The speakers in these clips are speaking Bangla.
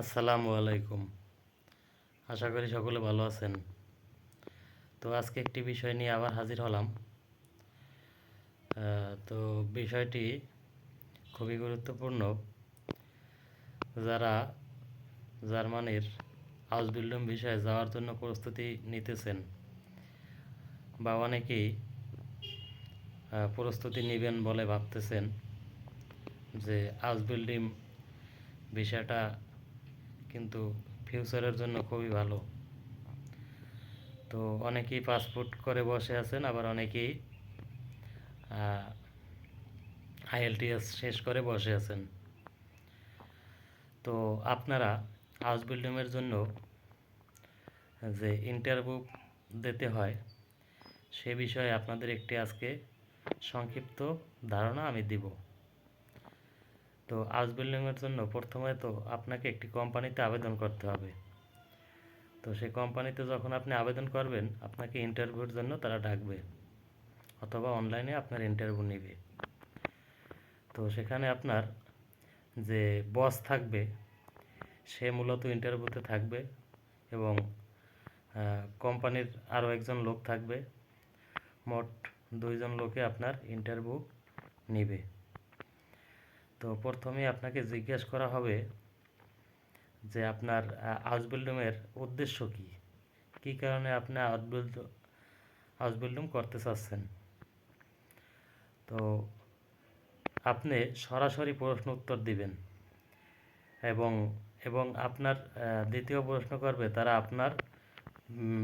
আসসালামু আলাইকুম। আশা করি সকলে ভালো আছেন। তো আজকে একটি বিষয় নিয়ে আবার হাজির হলাম। তো বিষয়টি খুবই গুরুত্বপূর্ণ। যারা জার্মানির হাউস বিল্ডিং বিষয়ে যাওয়ার জন্য প্রস্তুতি নিতেছেন বা অনেকেই প্রস্তুতি নেবেন বলে ভাবতেছেন যে হাউস বিল্ডিং বিষয়টা কিন্তু ফিউচারের জন্য খুবই ভালো। তো অনেকেই পাসপোর্ট করে বসে আছেন, আবার অনেকেই আইএলটিএস শেষ করে বসে আছেন। তো আপনারা হাউস বিল্ডিংয়ের জন্য যে ইন্টারভিউ দিতে হয়, সে বিষয়ে আপনাদের একটি আজকে সংক্ষিপ্ত ধারণা আমি দিব। তো হাউস বিল্ডিংয়ের জন্য প্রথমে তো আপনাকে একটি কোম্পানিতে আবেদন করতে হবে। তো সেই কোম্পানিতে যখন আপনি আবেদন করবেন, আপনাকে ইন্টারভিউর জন্য তারা ডাকবে অথবা অনলাইনে আপনার ইন্টারভিউ নেবে। তো সেখানে আপনার যে বস থাকবে, সে মূলত ইন্টারভিউতে থাকবে এবং কোম্পানির আরও একজন লোক থাকবে। মোট দুইজন লোকে আপনার ইন্টারভিউ নেবে। তো প্রথমে আপনাকে জিজ্ঞেস করা হবে যে আপনার হাউস বিল্ডিংয়ের উদ্দেশ্য কী? কী কারণে আপনি হাউস বিল্ড করতে চাচ্ছেন? তো আপনি সরাসরি প্রশ্ন উত্তর দিবেন এবং এবং আপনার দ্বিতীয় প্রশ্ন করবে, তারা আপনার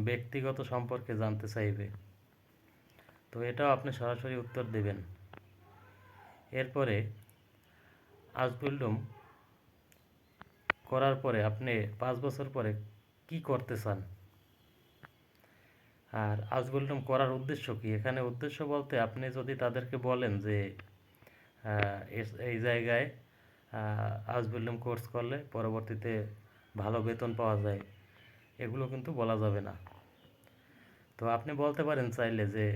ব্যক্তিগত সম্পর্কে জানতে চাইবে। তো এটাও আপনি সরাসরি উত্তর দেবেন। এরপরে আজবিল্ডুম করার পরে আপনি পাঁচ বছর পরে কি করতে চান? আর আজবিল্ডুম করার উদ্দেশ্য কি? এখানে উদ্দেশ্য বলতে আপনি যদি তাদেরকে বলেন যে এই জায়গায় আজবিল্ডুম কোর্স করলে পরবর্তীতে ভালো বেতন পাওয়া যায়, এগুলো কিন্তু বলা যাবে না। তো আপনি বলতে পারেন চাইলে যে,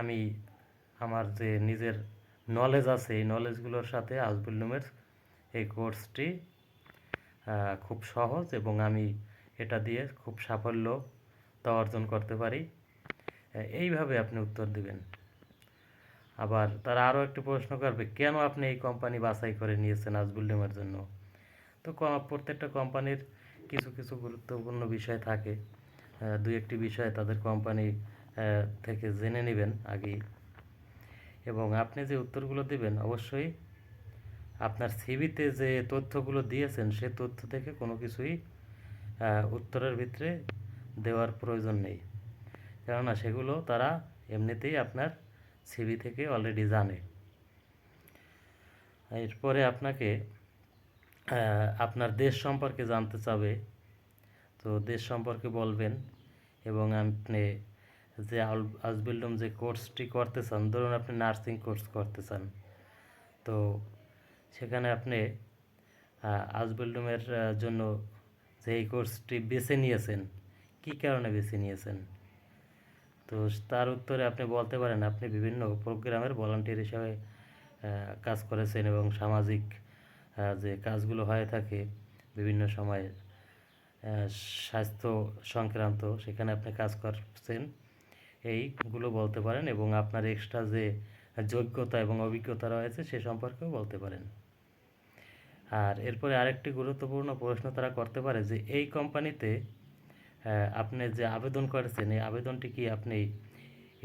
আমি আমার যে নিজের নলেজ আছে, এই নলেজগুলোর সাথে আজবুল্লুমের এই কোর্সটি খুব সহজ এবং আমি এটা দিয়ে খুব সাফল্য তা অর্জন করতে পারি। এইভাবে আপনি উত্তর দিবেন। আবার তারা আরও একটি প্রশ্ন করবে, কেন আপনি এই কোম্পানি বাছাই করে নিয়েছেন আজবুল্লুমের জন্য? তো প্রত্যেকটা কোম্পানির কিছু কিছু গুরুত্বপূর্ণ বিষয় থাকে। দুই, একটি বিষয় তাদের কোম্পানি থেকে জেনে নেবেন, আগেই এবং আপনি যে উত্তরগুলো দিবেন, অবশ্যই আপনার সিভিতে যে তথ্যগুলো দিয়েছেন, সে তথ্য থেকে কোনো কিছুই উত্তরের ভিতরে দেওয়ার প্রয়োজন নেই। কেননা সেগুলো তারা এমনিতেই আপনার সিভি থেকে অলরেডি জানে। এরপরে আপনাকে আপনার দেশ সম্পর্কে জানতে চাবে। তো দেশ সম্পর্কে বলবেন এবং আপনি যে আজবিল্ডুম যে কোর্সটি করতে চান ধরুন আপনি নার্সিং কোর্স করতে চান তো সেখানে আপনি আহ, আজবিল্ডুমের জন্য যে এই কোর্সটি বেছে নিয়েছেন কী কারণে বেছে নিয়েছেন? তো তার উত্তরে আপনি বলতে পারেন আপনি বিভিন্ন প্রোগ্রামের ভলান্টিয়ার হিসাবে কাজ করেছেন এবং সামাজিক যে কাজগুলো হয়ে থাকে বিভিন্ন সময়ে স্বাস্থ্য সংক্রান্ত সেখানে আপনি কাজ করছেন। এইগুলো বলতে পারেন এবং আপনার এক্সট্রা যে যোগ্যতা এবং অভিজ্ঞতা রয়েছে সে সম্পর্কেও বলতে পারেন। আর এরপরে আরেকটি গুরুত্বপূর্ণ প্রশ্ন তারা করতে পারে যে, এই কোম্পানিতে আপনি যে আবেদন করেছেন, এই আবেদনটি কি আপনি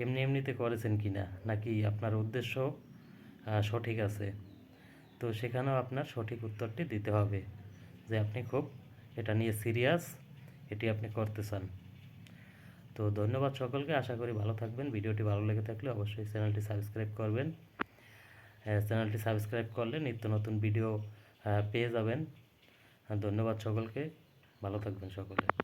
এমনি এমনিতে করেছেন কি না নাকি আপনার উদ্দেশ্য সঠিক আছে? তো সেখানেও আপনার সঠিক উত্তরটি দিতে হবে যে, আপনি খুব এটা নিয়ে সিরিয়াস এটি আপনি করতে চান। তো ধন্যবাদ সকলকে আশা করি ভালো থাকবেন। ভিডিওটি ভালো লেগে থাকলে অবশ্যই চ্যানেলটি সাবস্ক্রাইব করবেন। আহ, চ্যানেলটি সাবস্ক্রাইব করলে নিত্য নতুন ভিডিও আহ, পেয়ে যাবেন। আহ, ধন্যবাদ সকলকে। ভালো থাকবেন সকলে।